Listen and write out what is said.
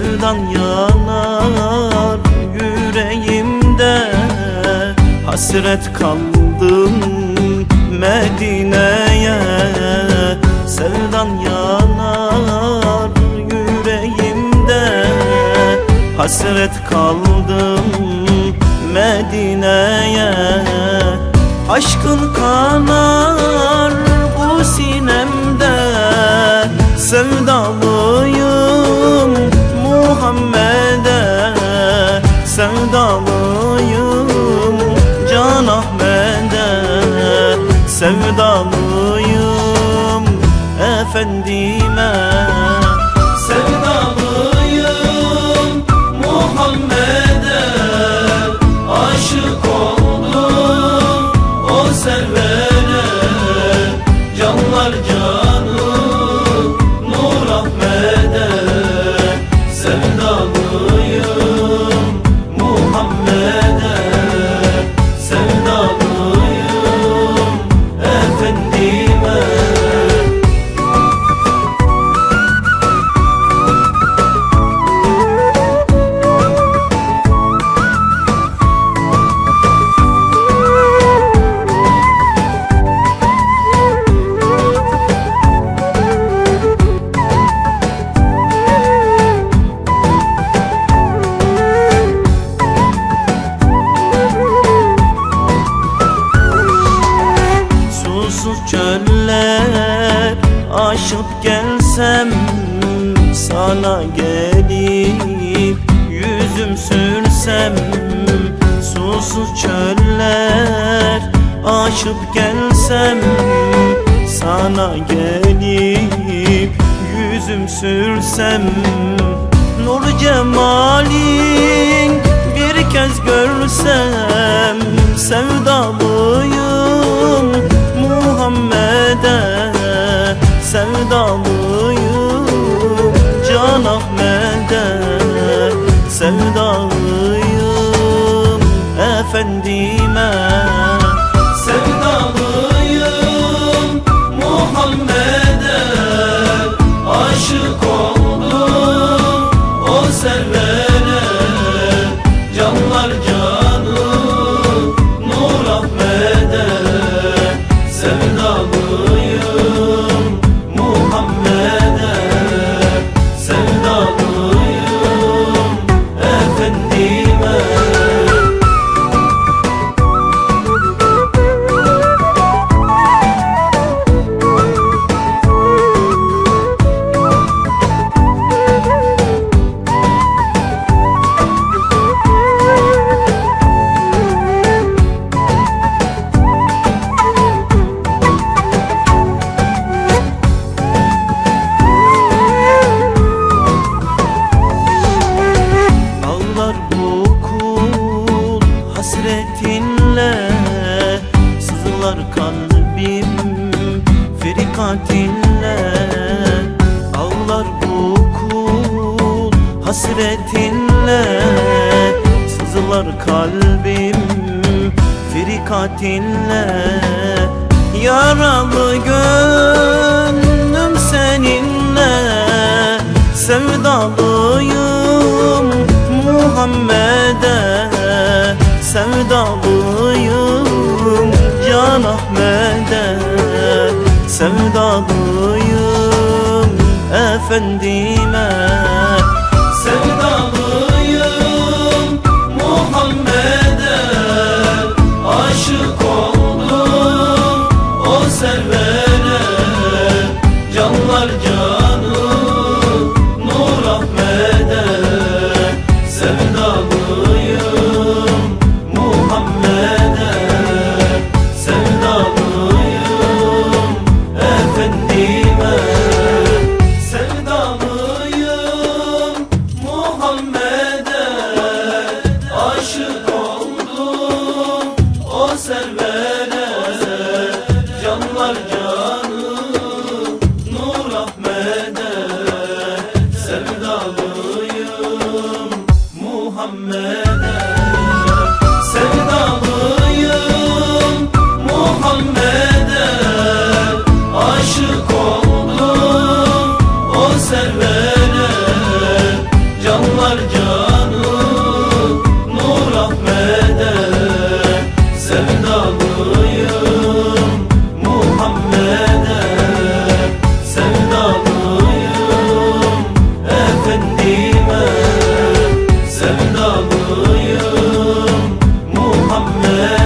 Sevdan yanar yüreğimde Hasret kaldım Medine'ye. Sevdan yanar yüreğimde Hasret kaldım Medine'ye. Aşkın kanar bu sinemde. Sevdalıyım Sevdalıyım. Efendime Susuz çöller aşıp gelsem Sana gelip yüzüm sürsem. Susuz çöller aşıp gelsem Sana gelip yüzüm sürsem. Nur cemalin bir kez görsem Sevdalıyım Sevdalıyım Efendime. Sevdalıyım Muhammed'e Aşık oldum. O servere Canlar canı Nur Ahmet'e. Sevdalıyım hasretinle Sızılar kalbim firikatinle. Yaralı gönlüm seninle Sevdalıyım Muhammed'e. Sevdalıyım Muhammed'e Muhammed